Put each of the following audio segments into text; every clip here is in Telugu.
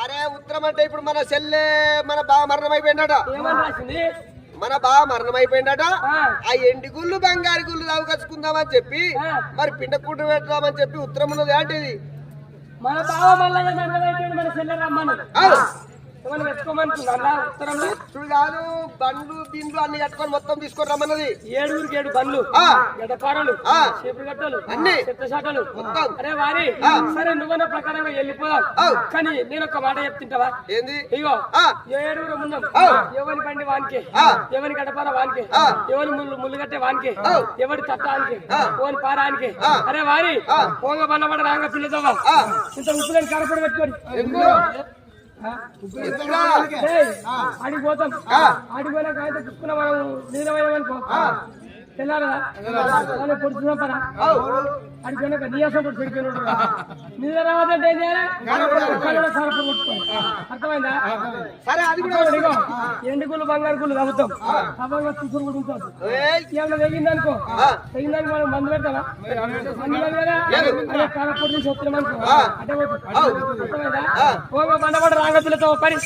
అరే ఉత్తరం అంటే ఇప్పుడు మన చెల్లె మన బావ మరణం అయిపోయిందట మన బావ మరణం అయిపోయిందట ఆ ఎండి గుళ్ళు బంగారు గుళ్ళు అవకచ్చుకుందామని చెప్పి మరి పిండ కుట్టు పెడదామని చెప్పి ఉత్తరం ఉన్నది ఏంటిది? మన బావ మన చెల్లె రమ్మను అవు. ఏమన్నా పెట్టుకోమనుకున్నా ఉత్తరంలో ఇప్పుడు కాదు బండ్లు బిండ్లు అన్ని కట్టుకొని మొత్తం తీసుకొని రమ్మన్నది ఏడుగురికి ఏడు బండ్లు ఆ. చీపురు గట్టలు అన్ని. చెత్త శాఖలు మొత్తం. అరే వారి. సరే నువ్వన్న ప్రకారంగా వెళ్ళిపోదాం. కానీ నేను ఒక మాట చెప్తుంటావా ఏంది ఇగో. ఏడుగురు ఉన్నాం. ఎవరి బండి వానికే. ఎవరి గడపార వానికే. ఎవరి ముళ్ళు ముళ్ళు కట్టే వానికే. ఎవరి తట్టానికి. ఓని పారానికి. అరే వారి. పోంగ బండబడ రాంగ పిల్లదవ్వ. ఇంత ఉప్పుదని కరపడి పెట్టుకోండి ఎందుకు? ఎందుకురా? ఏయ్, ఆడికి పోతాం ఆ. ఆడికి పోయినా కాగితం మనం నీలమయ్యామనుకో తెల్లారదా పొడుచున్నాం పరా. పోయినాక నీయాసం కూడా చెడిపోయినాడు నీళ్ళ రావద్దంటే ఏం చేయాలి? కళ్ళలో సరఫరా కొట్టుకోవాలి అర్థమైందా? సరే అది కూడా ఇదిగో, ఎండు గుళ్ళు బంగారు గుళ్ళు తగ్గుతాం సభంగా కూడా ఉంటుంది ఏయ్, ఏమన్నా తెగిందనుకో. తెగిందానికి మనం మందు పెడతావా మందు. అదే కాలపూడి నుంచి వస్తున్నామనుకో ఆ. అటే. అర్థమైందా? ఆ. పోగా బండబడ రాంగ పిల్లతో పరి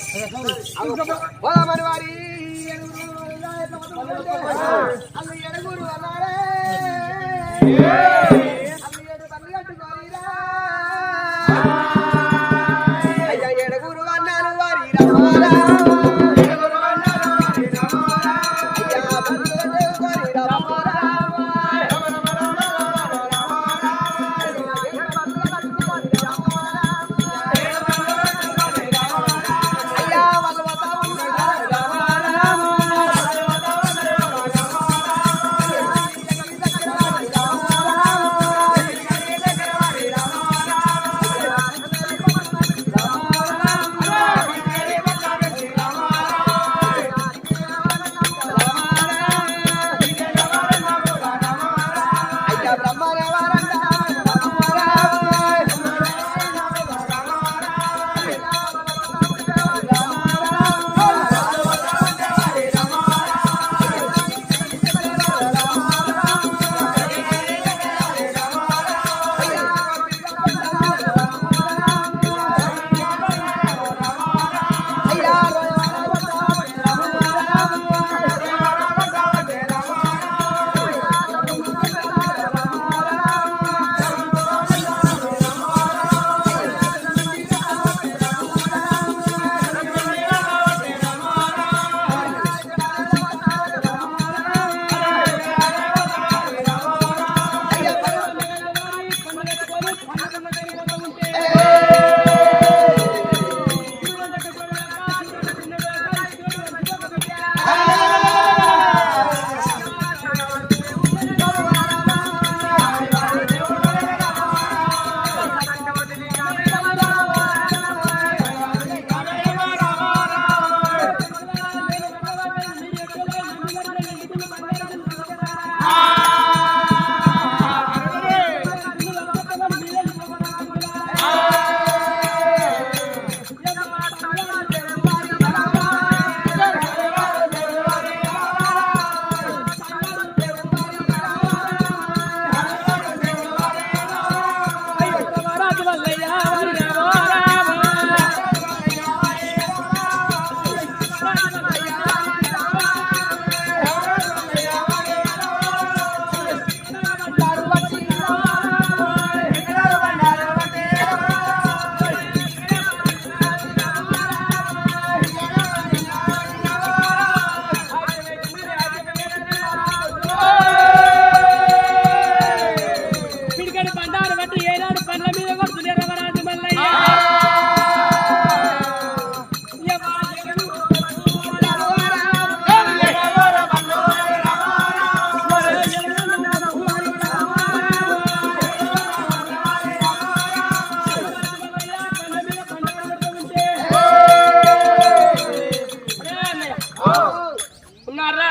ఉన్నారా?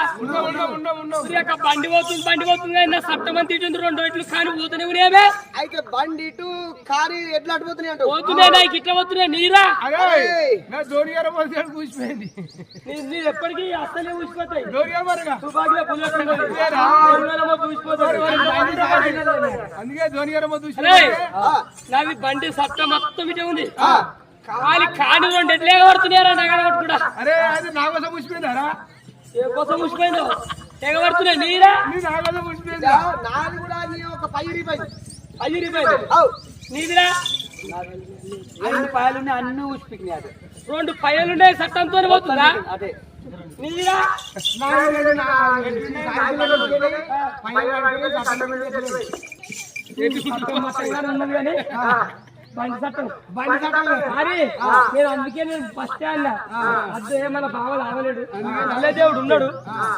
బండి పోతుంది బండి పోతుంది. తిట్టింది రెండు ఇట్లు కాని పోతూనే ఉన్నాయమే అయితే బండి ఇటు కారు ఎట్లా పోతున్నాయి నాకు ఇట్లా పోతున్నాయి. నీరా? ధోని గారు కూసిపోయింది ఎప్పటికీ. అందుకే ధోని గారు నాది బండి సట్ట మొత్తం ఇటే ఉంది. ఖాళీ కాని రెండు ఎట్లే పడుతున్నారా నగలగొట్టు కూడా అరే అది నా కోసం కూసిపోయిందారా ఏ కోసం ఊసిపోయిందో తెగబడుతున్నాయి నీరా? నీ నా కోసం కూసిపోయిందా నాది కూడా నీ ఒక పై రూపాయలు అవు. నీదిరా? రెండు పాయలు అన్ని ఊసిపోయినాయి రెండు పైలున్నాయి సట్టంతో పోతుందా? అదే. నీదిరా? బండి మరి నేను అందుకే నేను ఫస్ట్ స్టాండ్ అదే మన బావ రావలేడు అల్లే దేవుడు ఉన్నాడు.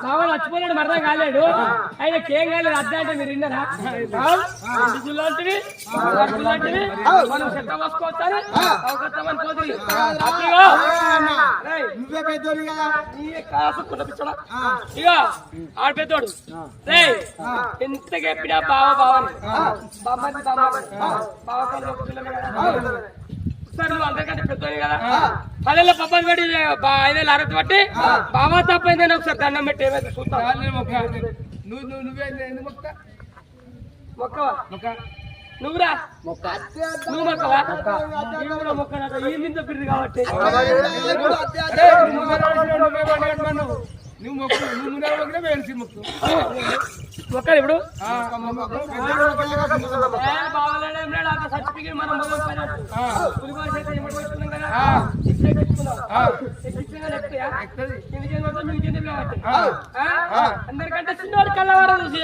బావ చచ్చిపోలేడు మరణం కాలేడు. ఆయనకి ఏం కాలేదు అద్దె అంటే మీరు విన్నారా? మనం నువ్వే కదా. ఇక ఆడ పెద్దోడు. రే ఎంత చెప్పినా బావ బావని. బామ్మది బామ్మది. బావ అందరికంటే పెద్దోని కదా? పల్లెల్లో పప్పని పెట్టి బా- ఐదేళ్ళు అరవై బట్టి బావ తప్పైందని ఒకసారి దండం పెట్టి ఏమైతే మొక్క నువ్వు నువ్వు నువ్వే ఎందుకు మొక్క? మొక్కవా మొక్క? నువ్వురా? నువ్వు మొక్కవా? కూడా మొక్కనట ఈ మీద పిరిది కాబట్టి. నువ్వు మొక్క నువ్వే మొక్కు వేసి మొక్కు. మొక్కలు ఇప్పుడు? అందరికంటే చిన్నవాడు కళ్ళవారు చూసి